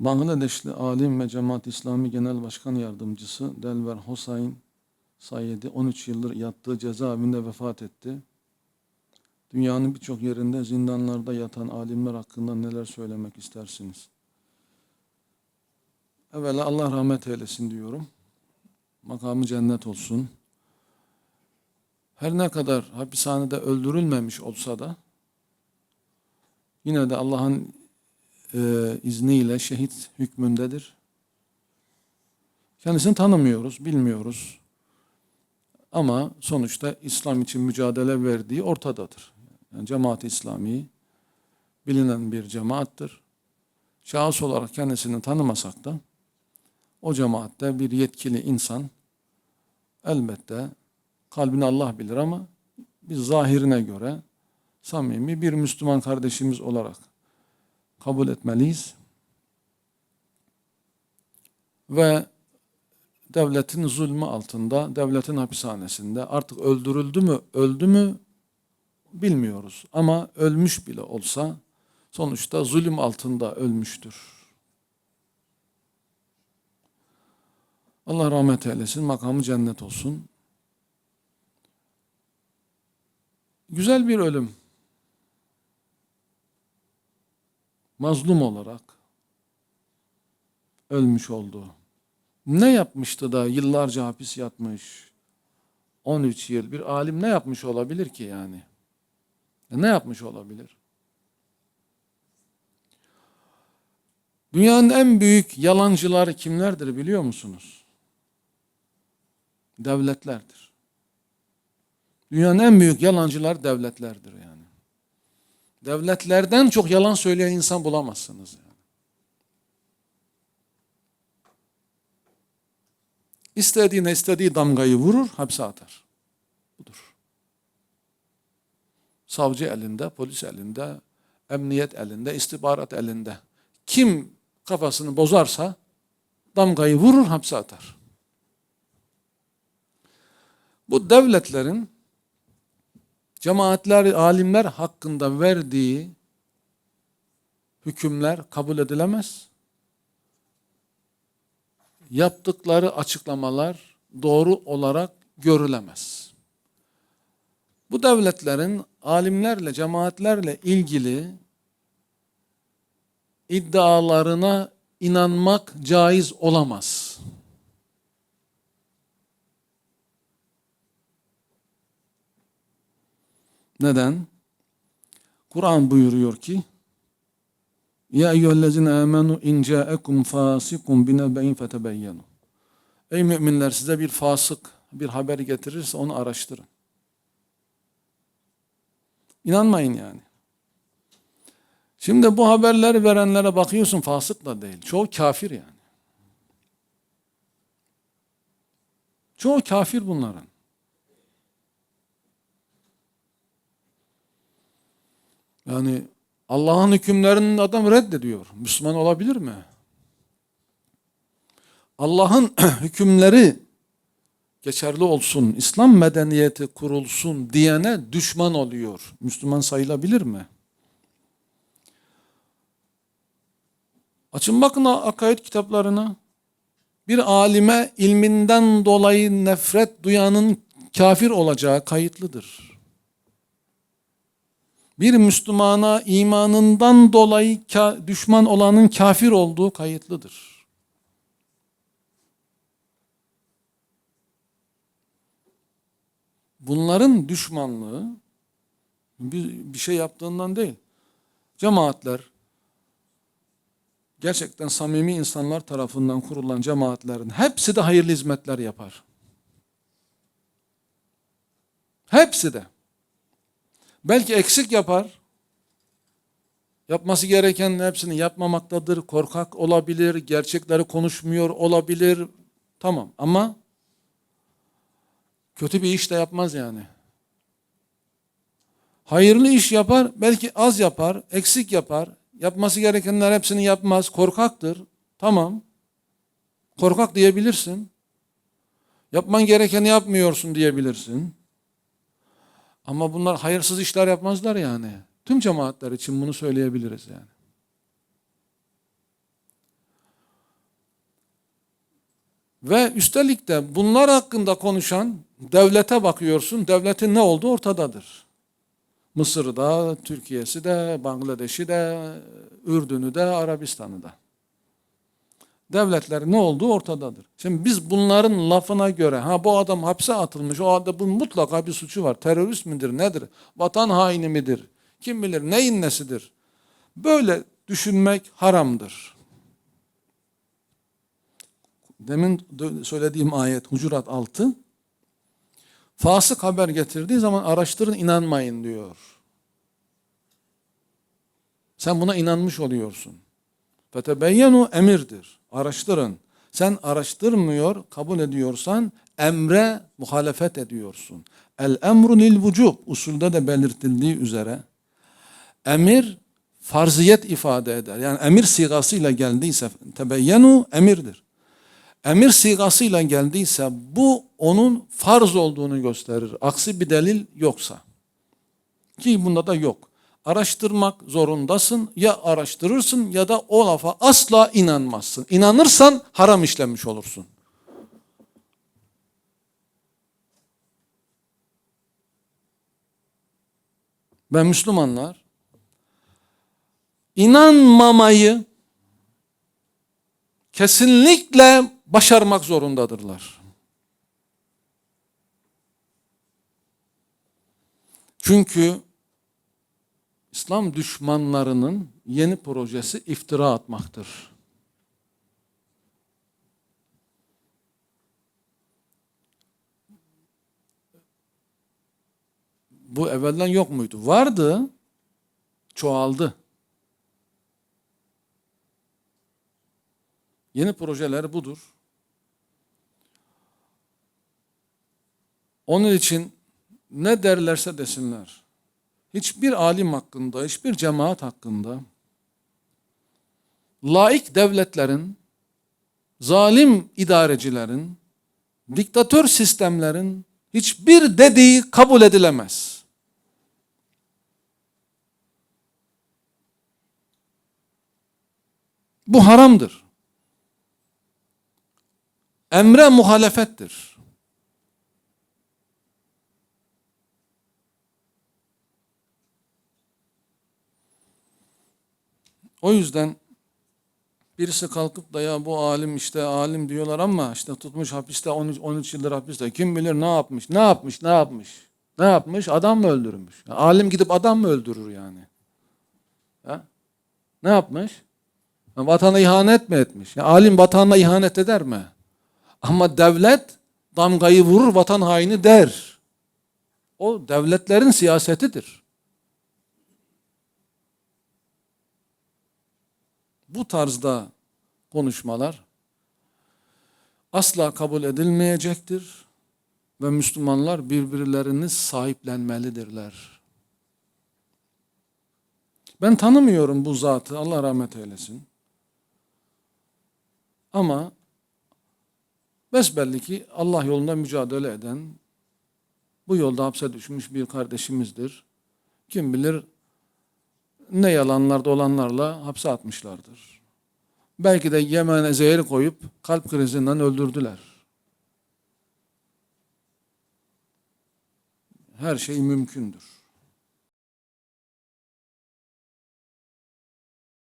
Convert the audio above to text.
Bangladeşli alim ve Cemaat İslami Genel Başkan Yardımcısı Delver Hosayn Sayedi 13 yıldır yattığı cezaevinde vefat etti. Dünyanın birçok yerinde zindanlarda yatan alimler hakkında neler söylemek istersiniz? Evvela Allah rahmet eylesin diyorum. Makamı cennet olsun. Her ne kadar hapishanede öldürülmemiş olsa da yine de Allah'ın e, izniyle şehit hükmündedir. Kendisini tanımıyoruz, bilmiyoruz. Ama sonuçta İslam için mücadele verdiği ortadadır. Yani Cemaat-i İslami bilinen bir cemaattır. Şahıs olarak kendisini tanımasak da o cemaatte bir yetkili insan elbette kalbini Allah bilir ama biz zahirine göre samimi bir Müslüman kardeşimiz olarak kabul etmeliyiz. Ve devletin zulmü altında, devletin hapishanesinde artık öldürüldü mü, öldü mü bilmiyoruz. Ama ölmüş bile olsa sonuçta zulüm altında ölmüştür. Allah rahmet eylesin, makamı cennet olsun. Güzel bir ölüm. Mazlum olarak ölmüş oldu. Ne yapmıştı da yıllarca hapis yatmış? 13 yıl. Bir alim ne yapmış olabilir ki yani? Ne yapmış olabilir? Dünyanın en büyük yalancıları kimlerdir biliyor musunuz? Devletlerdir. Dünyanın en büyük yalancılar devletlerdir yani. Devletlerden çok yalan söyleyen insan bulamazsınız yani. İstediğine istediği damgayı vurur, hapse atar. Budur. Savcı elinde, polis elinde, emniyet elinde, istihbarat elinde. Kim kafasını bozarsa damgayı vurur, hapse atar. Bu devletlerin cemaatler, alimler hakkında verdiği hükümler kabul edilemez. Yaptıkları açıklamalar doğru olarak görülemez. Bu devletlerin alimlerle, cemaatlerle ilgili iddialarına inanmak caiz olamaz. Neden? Kur'an buyuruyor ki Ya eyyühellezine amenu in ca'ekum fasikum binebe'in fetebeyyenu Ey müminler size bir fasık bir haber getirirse onu araştırın. İnanmayın yani. Şimdi bu haberleri verenlere bakıyorsun fasık da değil. Çoğu kafir yani. Çoğu kafir bunların. Yani Allah'ın hükümlerini adam reddediyor. Müslüman olabilir mi? Allah'ın hükümleri geçerli olsun, İslam medeniyeti kurulsun diyene düşman oluyor. Müslüman sayılabilir mi? Açın bakın akaid kitaplarına. Bir alime ilminden dolayı nefret duyanın kafir olacağı kayıtlıdır. Bir Müslümana imanından dolayı düşman olanın kafir olduğu kayıtlıdır. Bunların düşmanlığı bir, bir şey yaptığından değil. Cemaatler, gerçekten samimi insanlar tarafından kurulan cemaatlerin hepsi de hayırlı hizmetler yapar. Hepsi de. Belki eksik yapar. Yapması gereken hepsini yapmamaktadır. Korkak olabilir, gerçekleri konuşmuyor olabilir. Tamam ama kötü bir iş de yapmaz yani. Hayırlı iş yapar, belki az yapar, eksik yapar. Yapması gerekenler hepsini yapmaz, korkaktır. Tamam. Korkak diyebilirsin. Yapman gerekeni yapmıyorsun diyebilirsin. Ama bunlar hayırsız işler yapmazlar yani. Tüm cemaatler için bunu söyleyebiliriz yani. Ve üstelik de bunlar hakkında konuşan devlete bakıyorsun, devletin ne olduğu ortadadır. Mısır'da, Türkiye'si de, Bangladeş'i de, Ürdün'ü de, Arabistan'ı da. Devletlerin ne olduğu ortadadır. Şimdi biz bunların lafına göre ha bu adam hapse atılmış, o adamın mutlaka bir suçu var. Terörist midir, nedir? Vatan haini midir? Kim bilir neyin nesidir? Böyle düşünmek haramdır. Demin söylediğim ayet Hucurat 6 fasık haber getirdiği zaman araştırın inanmayın diyor. Sen buna inanmış oluyorsun. Fetebeyyenu emirdir. Araştırın. Sen araştırmıyor, kabul ediyorsan emre muhalefet ediyorsun. El emru lil vücub usulde de belirtildiği üzere emir farziyet ifade eder. Yani emir sigasıyla geldiyse tebeyyenu emirdir. Emir sigasıyla geldiyse bu onun farz olduğunu gösterir. Aksi bir delil yoksa. Ki bunda da yok. Araştırmak zorundasın. Ya araştırırsın ya da o lafa asla inanmazsın. İnanırsan haram işlemiş olursun. Ve Müslümanlar inanmamayı kesinlikle başarmak zorundadırlar. Çünkü İslam düşmanlarının yeni projesi iftira atmaktır. Bu evvelden yok muydu? Vardı, çoğaldı. Yeni projeler budur. Onun için ne derlerse desinler. Hiçbir alim hakkında, hiçbir cemaat hakkında laik devletlerin, zalim idarecilerin, diktatör sistemlerin hiçbir dediği kabul edilemez. Bu haramdır. Emre muhalefettir. O yüzden birisi kalkıp da ya bu alim işte alim diyorlar ama işte tutmuş hapiste 13, 13 yıldır hapiste. Kim bilir ne yapmış, ne yapmış, ne yapmış. Ne yapmış? Adam mı öldürmüş? Ya alim gidip adam mı öldürür yani? Ha? Ne yapmış? Ya vatana ihanet mi etmiş? Ya alim vatana ihanet eder mi? Ama devlet damgayı vurur vatan haini der. O devletlerin siyasetidir. Bu tarzda konuşmalar asla kabul edilmeyecektir ve Müslümanlar birbirlerini sahiplenmelidirler. Ben tanımıyorum bu zatı Allah rahmet eylesin. Ama besbelli ki Allah yolunda mücadele eden, bu yolda hapse düşmüş bir kardeşimizdir. Kim bilir ne yalanlar dolanlarla hapse atmışlardır. Belki de Yemen'e zehir koyup kalp krizinden öldürdüler. Her şey mümkündür.